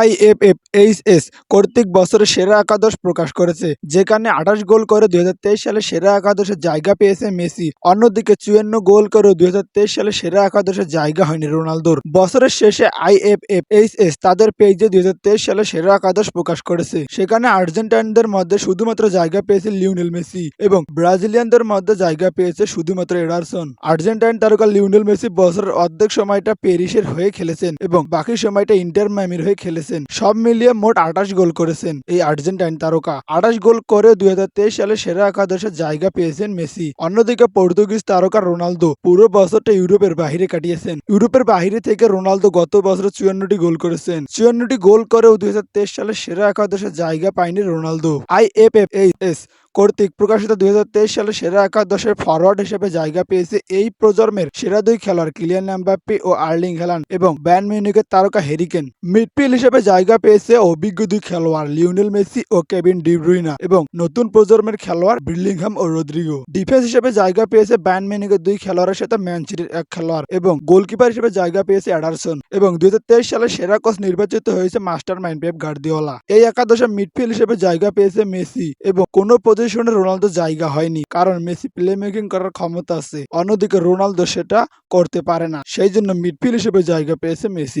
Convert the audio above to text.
আইএফএফএইচএস কর্তৃক বছরের সেরা একাদশ প্রকাশ করেছে, যেখানে আঠাশ গোল করে দুই হাজার তেইশ সালে সেরা একাদশে জায়গা পেয়েছে মেসি, অন্যদিকে চুয়ান্ন গোল করে দুই হাজার তেইশ সালে সেরা একাদশে জায়গা হয়নি রোনালদোর। বছরের শেষে আইএফএফএইচএস তাদের পেজে দুই হাজার তেইশ সালে সেরা একাদশ প্রকাশ করেছে, সেখানে আর্জেন্টাইনদের মধ্যে শুধুমাত্র জায়গা পেয়েছে লিওনেল মেসি এবং ব্রাজিলিয়ানদের মধ্যে জায়গা পেয়েছে শুধুমাত্র এডারসন। আর্জেন্টাইন তারকা লিওনেল মেসি বছরের অর্ধেক সময়টা প্যারিসের হয়ে খেলেছেন এবং বাকি সময়টা ইন্টার মাইমির হয়ে খেলেছেন। সব মিলিয়ে মোট আঠাশ গোল করেছেন এই আর্জেন্টাইন তারকা। আঠাশ গোল করে দুই সালে সেরা একাদশে জায়গা পেয়েছেন মেসি। অন্যদিকে পর্তুগিজ তারকা রোনালদো পুরো বছরটা ইউরোপের বাহিরে কাটিয়েছেন। ইউরোপের বাহিরে থেকে রোনালদো গত বছর চুয়ান্নটি গোল করেছেন। চুয়ান্নটি গোল করেও দুই হাজার তেইশ সালে সেরা একাদশে জায়গা পায়নি রোনালদো। আইএফএফএস কর্তৃক প্রকাশিত দুই হাজার তেইশ সালে সেরা একাদশের ফরওয়ার্ড হিসেবে জায়গা পেয়েছে এই প্রজন্মের সেরা দুই খেলোয়াড় কিলিয়ান এমবাপ্পে ও আর্লিং হেলান্ড এবং ব্যান মিউনিকের তারকা হেরিকেন মিডফিল্ড হিসেবে জায়গা পেয়েছে অভিজ্ঞ দুই খেলোয়াড় লিওনেল মেসি ও কেভিন ডিব্রুইনা এবং নতুন প্রজন্মের খেলোয়াড় বিল্ডিংহাম ও রদ্রিগো। ডিফেন্স হিসেবে জায়গা পেয়েছে ব্যান মিউনিকের দুই খেলোয়াড়ের সাথে ম্যানসিটির এক খেলোয়াড় এবং গোলকিপার হিসেবে জায়গা পেয়েছে অ্যাডারসন এবং দুই হাজার তেইশ সালে সেরা কোচ নির্বাচিত হয়েছে মাস্টার মাইন্ড পেপ গার্দিওলা। এই একাদশে মিডফিল্ড হিসেবে জায়গা পেয়েছে মেসি এবং কোনো পজিশনে রোনালদো জায়গা হয়নি, কারণ মেসি প্লে মেকিং করার ক্ষমতা আছে। অন্যদিকে রোনালদো সেটা করতে পারে না। সেই জন্য মিডফিল্ড হিসেবে জায়গা পেয়েছে মেসি।